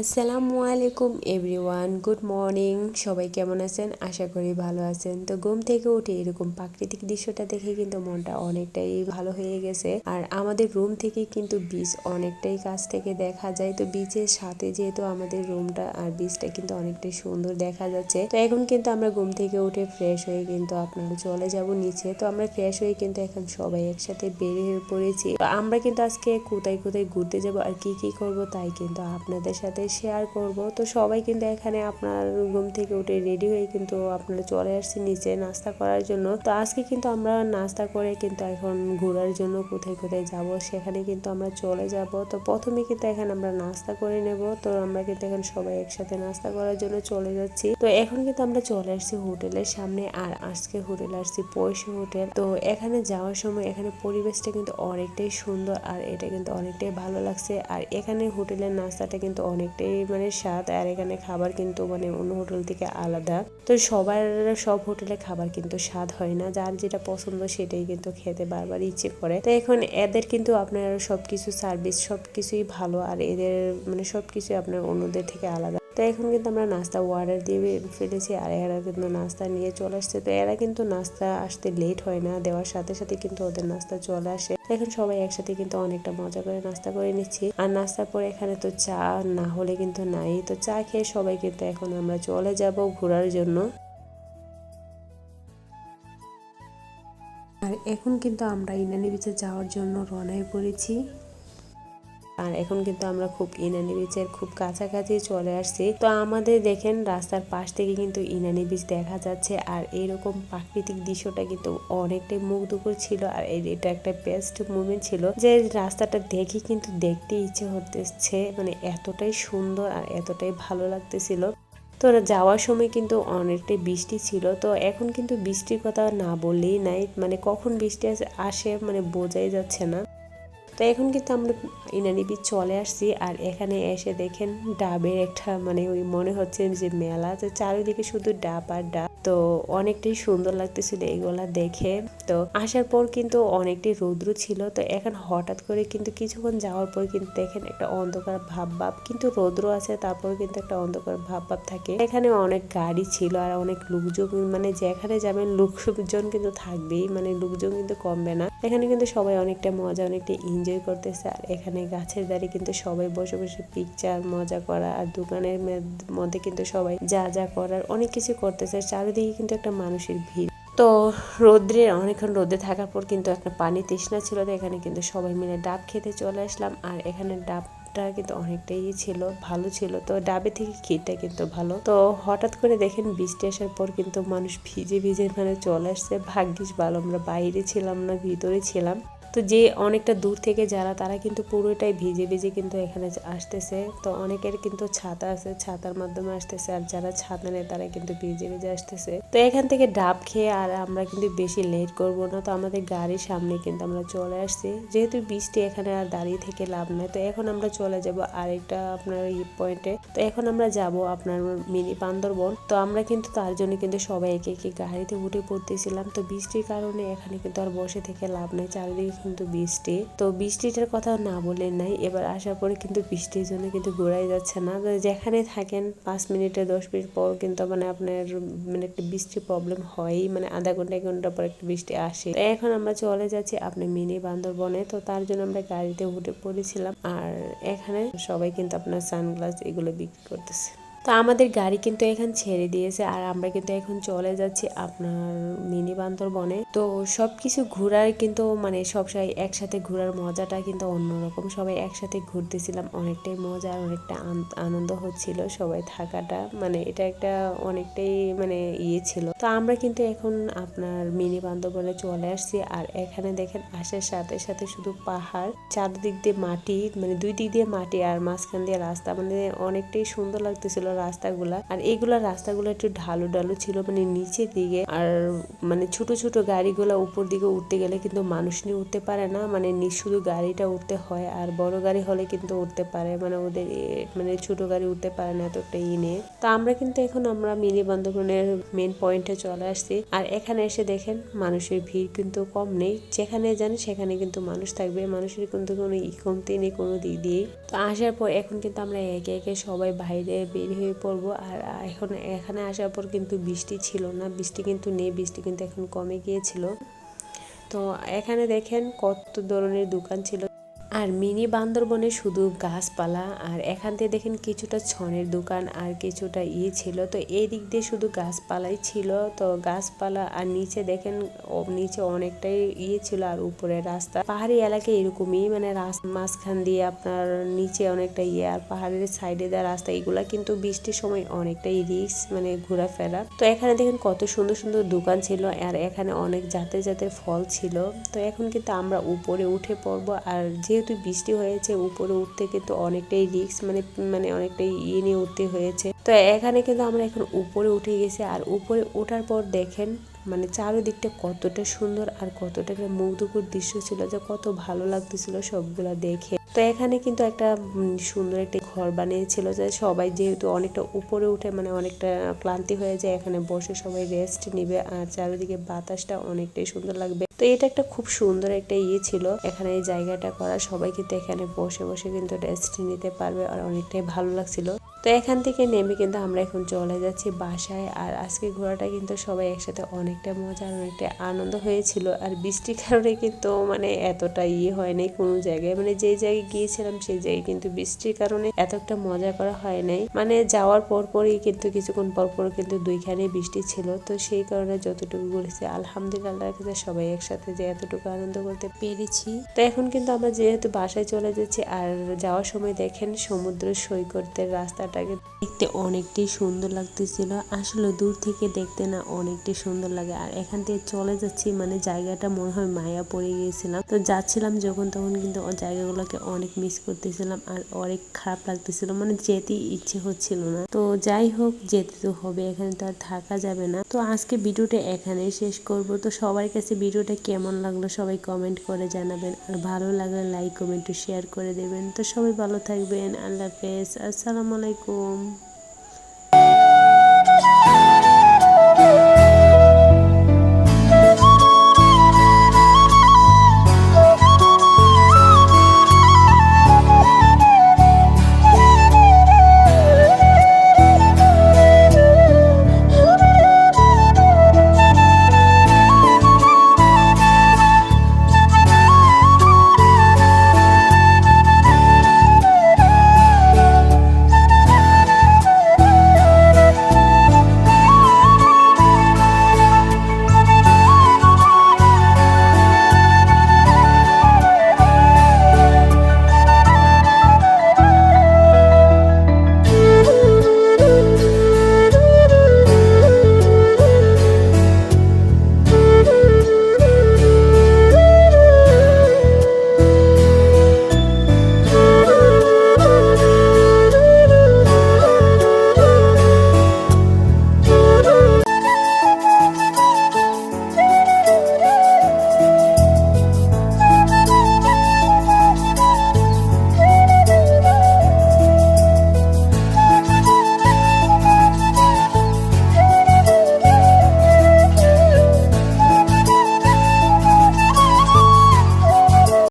আসসালামু আলাইকুম everyone, good morning. সবাই কেমন আছেন? আশা করি ভালো আছেন। তো ঘুম থেকে উঠে এরকম প্রাকৃতিক দৃশ্যটা দেখে কিন্তু মনটা অনেকটাই ভালো হয়ে গেছে। আর আমাদের রুম থেকে কিন্তু বিচ অনেকটাই কাছ থেকে দেখা যায়। তো বিচের সাথে যেহেতু আমাদের রুমটা আর বিচটা কিন্তু অনেকটাই সুন্দর দেখা যাচ্ছে। তো এখন কিন্তু আমরা ঘুম থেকে উঠে ফ্রেশ হয়ে কিন্তু আপনারা চলে যাব নিচে। তো আমরা ফ্রেশ হয়ে কিন্তু এখন সবাই একসাথে বেরিয়ে পড়েছি। তো আমরা কিন্তু আজকে কোথায় কোথায় ঘুরতে যাব আর কি কি করব তাই কিন্তু আপনাদের সাথে শেয়ার করব। তো সবাই কিন্তু এখানে আপনার ঘুম থেকে উঠে রেডি হয়ে কিন্তু আপনারা চলে আসছে নিচে নাস্তা করার জন্য। তো আজকে কিন্তু আমরা নাস্তা করে কিন্তু এখন ঘোরার জন্য কোথায় কোথায় যাব সেখানে কিন্তু আমরা চলে যাব। তো প্রথমে কিন্তু এখানে আমরা নাস্তা করে নেব। তো আমরা কিন্তু এখন সবাই একসাথে নাস্তা করার জন্য চলে যাচ্ছি। তো এখন কিন্তু আমরা চলে আসছি হোটেলের সামনে আর আজকে হোটেল আসছি পয়সা হোটেল। তো এখানে যাওয়ার সময় এখানে পরিবেশটা কিন্তু অনেকটাই সুন্দর আর এটা কিন্তু অনেকটাই ভালো লাগছে। আর এখানে হোটেলের নাস্তাটা কিন্তু অনেকটাই মানে স্বাদ আর এখানে খাবার কিন্তু মানে অন্য হোটেল থেকে আলাদা। তো সবার সব হোটেলে খাবার কিন্তু স্বাদ হয় না, যার যেটা পছন্দ সেটাই কিন্তু খেতে বারবার ইচ্ছে করে। তো এখন এদের কিন্তু আপনার সব কিছু সার্ভিস সব কিছুই ভালো আর এদের মানে সব কিছুই আপনার অন্যদের থেকে আলাদা। তো এখন কিন্তু আমরা নাস্তা অর্ডার দিয়ে ফেলেছি, আর এরা কিন্তু নাস্তা নিয়ে চলে আসছে। তো এরা কিন্তু নাস্তা আসতে লেট হয় না, দেওয়ার সাথে সাথে কিন্তু ওদের নাস্তা চলে আসে। এখন সবাই একসাথে কিন্তু অনেকটা মজা করে নাস্তা করে নিচ্ছি। আর নাস্তার পর এখানে তো চা না হলে কিন্তু নাই। তো চা খেয়ে সবাই কিন্তু এখন আমরা চলে যাব ঘোরার জন্য। আর এখন কিন্তু আমরা ইনানি বিচে যাওয়ার জন্য রওনায় পড়েছি। আর এখন কিন্তু আমরা খুব ইনানি বিচের খুব কাছাকাছি চলে আসছি। তো আমাদের দেখেন রাস্তার পাশ থেকে কিন্তু ইনানি বিচ দেখা যাচ্ছে আর এরকম প্রাকৃতিক দৃশ্যটা কিন্তু অনেকটাই মুগ্ধকর ছিল আর এটা একটা বেস্ট মুভমেন্ট ছিল যে রাস্তাটা দেখে কিন্তু দেখতে ইচ্ছে হতেছে মানে এতটাই সুন্দর আর এতটাই ভালো লাগতেছিল। তো যাওয়ার সময় কিন্তু অনেকটাই বৃষ্টি ছিল, তো এখন কিন্তু বৃষ্টির কথা না বললেই নাই মানে কখন বৃষ্টি আসে মানে বোঝাই যাচ্ছে না। তো এখন কিন্তু আমরা ইনানি বিচ চলে আসছি আর এখানে এসে দেখেন ডাবের একটা মানে ওই মনে হচ্ছে যে মেলা। তো চারিদিকে শুধু ডাব আর ডাব। তো অনেকটাই সুন্দর লাগতেছিল এইগুলা দেখে। তো আসার পর কিন্তু অনেকটাই রৌদ্র ছিল। তো এখন হঠাৎ করে কিন্তু কিছুক্ষণ যাওয়ার পর কিন্তু দেখেন একটা অন্ধকার ভাব ভাব কিন্তু রৌদ্র আছে তারপর কিন্তু একটা অন্ধকার ভাব ভাব থাকে। এখানে অনেক গাড়ি ছিল আর অনেক লোকজন মানে যেখানে যাবেন লোকজন কিন্তু থাকবেই মানে লোকজন কিন্তু কমবে না। এখানে কিন্তু সবাই অনেকটা মজা, অনেকটা এনজয় করতেছে। আর এখানে গাছের দাঁড়ি কিন্তু সবাই বসে বসে পিকচার মজা করা আর দোকানের মধ্যে কিন্তু সবাই যা যা করার অনেক কিছু করতেছে। চারিদিকে কিন্তু একটা মানুষের ভিড়। তো রোদ্রে, অনেকক্ষণ রোদে থাকার পর কিন্তু একটা পানি তৃষ্ণা ছিল তো এখানে কিন্তু সবাই মিলে ডাব খেতে চলে আসলাম। আর এখানে ডাব টা কিন্তু অনেকটাই ছিল, ভালো ছিল। তো ডাবে থেকে ক্ষীরটা কিন্তু ভালো। তো হঠাৎ করে দেখেন বৃষ্টি আসার পর কিন্তু মানুষ ভিজে ভিজে মানে চলে আসছে। ভাগ্যিস ভালো, আমরা বাইরে ছিলাম না, ভিতরে ছিলাম। তো যে অনেকটা দূর থেকে যারা, তারা কিন্তু পুরোটাই ভিজে ভিজে কিন্তু এখানে আসতেছে। তো অনেকের কিন্তু ছাতা আছে, ছাতার মাধ্যমে আসতেছে, আর যারা ছাতা নেয়, তারা কিন্তু ভিজে ভিজে আসতেছে। তো এখান থেকে ডাব খেয়ে আর আমরা কিন্তু বেশি লেট করব না। তো আমাদের গাড়ির সামনে কিন্তু আমরা চলে আসছি। যেহেতু বৃষ্টি এখানে আর দাঁড়িয়ে থেকে লাভ নেই, তো এখন আমরা চলে যাব আরেকটা আপনার ই পয়েন্টে তো এখন আমরা যাব আপনার মিনি বান্দরবন। তো আমরা কিন্তু তার জন্য কিন্তু সবাই একে একে গাড়িতে উঠে পড়তেছিলাম। তো বৃষ্টির কারণে এখানে কিন্তু আর বসে থেকে লাভ নেই। চারিদিকে কিন্তু বৃষ্টি। তো বৃষ্টিটার কথা না বলে নাই, এবার আসার পরে কিন্তু বৃষ্টির জন্য কিন্তু ঘোরাই যাচ্ছে না। যেখানে থাকেন, পাঁচ মিনিটে দশ মিনিট পর কিন্তু মানে আপনার মানে একটা বৃষ্টির প্রবলেম হয়ই মানে আধা ঘণ্টা, এক ঘণ্টা পর একটা বৃষ্টি আসে। এখন আমরা চলে যাচ্ছি আপনি মিনি বান্দরবনে, তো তার জন্য আমরা গাড়িতে উঠে পড়েছিলাম। আর এখানে সবাই কিন্তু আপনার সানগ্লাস এগুলো বিক্রি করতেছে। তো আমাদের গাড়ি কিন্তু এখন ছেড়ে দিয়েছে আর আমরা কিন্তু এখন চলে যাচ্ছি আপনার মিনি বান্দরবনে। তো সব কিছু ঘোরার কিন্তু মানে সবসময় একসাথে ঘোরার মজাটা কিন্তু অন্যরকম। সবাই একসাথে ঘুরতেছিলাম, অনেকটাই মজা আর অনেকটা আনন্দ হচ্ছিল সবাই থাকাটা। মানে এটা একটা অনেকটাই মানে ইয়ে ছিল। তো আমরা কিন্তু এখন আপনার মিনি বান্দরবনে চলে আসছি আর এখানে দেখেন আসার সাথে সাথে শুধু পাহাড়, চারদিক দিয়ে মাটি মানে দুই দিক দিয়ে মাটি আর মাঝখান দিয়ে রাস্তা। মানে অনেকটাই সুন্দর লাগতেছিল। রাস্তাগুলা। আর এইগুলা রাস্তাগুলো একটু ঢালু ঢালু ছিল মানে নিচের দিকে। আর মানে ছোট ছোট গাড়িগুলো উপর দিকে উঠতে গেলে কিন্তু মানুষ নিয়ে উঠতে পারে না। মানে শুধু গাড়িটা উঠতে হয়, আর বড় গাড়ি হলে কিন্তু উঠতে পারে। মানে ওদের মানে ছোট গাড়ি উঠতে পারে না এতটা ই নিয়ে। তো আমরা কিন্তু এখন আমরা মিনি বান্ধবনের মেন পয়েন্টে চলে আসছি। আর এখানে এসে দেখেন, মানুষের ভিড় কিন্তু কম নেই। যেখানে যান, সেখানে কিন্তু মানুষ থাকবে। মানুষের কিন্তু কোনো ই কমতি নেই কোনো দিক দিয়েই। তো আসার পর এখন কিন্তু আমরা একে একে সবাই বাইরে বের হয়ে পড়ব। আর এখন, এখানে আসার পর কিন্তু বৃষ্টি ছিল না। বৃষ্টি কিন্তু নেই, বৃষ্টি কিন্তু এখন কমে গিয়েছিল। তো এখানে দেখেন কত ধরনের দোকান ছিল। আর মিনি বান্দরবনে শুধু গাছপালা, আর এখান থেকে দেখেন কিছুটা ছনের দোকান আর কিছুটা ইয়ে ছিল। তো এই দিক দিয়ে শুধু গাছপালাই ছিল। তো গাছপালা আর নিচে দেখেন নিচে অনেকটাই ইয়ে ছিল আর উপরে রাস্তা। পাহাড়ি এলাকায় এরকমই মানে মাঝখান দিয়ে আপনার নিচে অনেকটা ইয়ে আর পাহাড়ের সাইডে দেওয়া রাস্তা, এগুলা কিন্তু বৃষ্টির সময় অনেকটাই রিক্স মানে ঘোরাফেরা। তো এখানে দেখেন কত সুন্দর সুন্দর দোকান ছিল, আর এখানে অনেক জাতের জাতের ফল ছিল। তো এখন কিন্তু আমরা উপরে উঠে পড়ব, আর যেহেতু বৃষ্টি হয়েছে, উপরে উঠতে কিন্তু অনেকটাই রিস্ক মানে মানে অনেকটাই ইয়ে নিয়ে উঠতে হয়েছে। তো এখানে কিন্তু আমরা এখন উপরে উঠে গেছি, আর উপরে ওঠার পর দেখেন মানে চারিদিকটা কতটা সুন্দর আর কতটা একটা মুগ্ধকর দৃশ্য ছিল যে কত ভালো লাগতেছিল সবগুলা দেখে। তো এখানে কিন্তু একটা সুন্দর একটা ঘর বানিয়েছিল যে সবাই যেহেতু অনেকটা উপরে উঠে মানে অনেকটা ক্লান্তি হয়ে যায়, এখানে বসে সবাই রেস্ট নিবে, আর চারিদিকে বাতাসটা অনেকটাই সুন্দর লাগবে। তো এটা একটা খুব সুন্দর একটা ইয়ে ছিল। এখানে এই জায়গাটা করা, সবাই কিন্তু এখানে বসে বসে কিন্তু রেস্ট নিতে পারবে আর অনেকটাই ভালো লাগছিল। তো এখান থেকে নেমে কিন্তু আমরা এখন চলে যাচ্ছি বাসায় আর আজকে ঘোরাটা কিন্তু সবাই একসাথে অনেকটা মজা আর অনেকটা আনন্দ হয়েছিল আর বৃষ্টির কারণে কিন্তু মানে এতটা ইয়ে হয় নাই কোনো জায়গায়। মানে যে জায়গায় গিয়েছিলাম সেই জায়গায় কিন্তু বৃষ্টির কারণে এত একটা মজা করা হয় নাই মানে যাওয়ার পর পরই কিন্তু কিছুক্ষণ পর পর কিন্তু দুইখানে বৃষ্টি ছিল। তো সেই কারণে যতটুকু ঘুরেছি আলহামদুলিল্লাহ সবাই একসাথে যে এতটুকু আনন্দ করতে পেরেছি। তো এখন কিন্তু আমরা যেহেতু বাসায় চলে যাচ্ছি আর যাওয়ার সময় দেখেন সমুদ্র সৈকতের রাস্তাটাকে দেখতে অনেকটাই সুন্দর লাগতেছিল। আসলে দূর থেকে দেখতে না অনেকটাই সুন্দর লাগে। আর এখান থেকে চলে যাচ্ছি মানে জায়গাটা মনে হয় মায়া পড়ে গিয়েছিলাম। তো যাচ্ছিলাম যখন তখন কিন্তু জায়গাগুলোকে অনেক মিস করতেছিলাম আর অনেক খারাপ লাগতেছিল। মানে যেতে ইচ্ছে হচ্ছিল না। তো যাই হোক, যেতে তো হবে, এখানে তো আর থাকা যাবে না। তো আজকে ভিডিওটা এখানেই শেষ করব। তো সবার কাছে ভিডিওটা কেমন লাগল সবাই কমেন্ট করে জানাবেন। আর ভালো লাগলে লাইক কমেন্ট শেয়ার করে দেবেন। তো সবাই ভালো থাকবেন। আল্লাহ হাফেজ। আসসালামু আলাইকুম।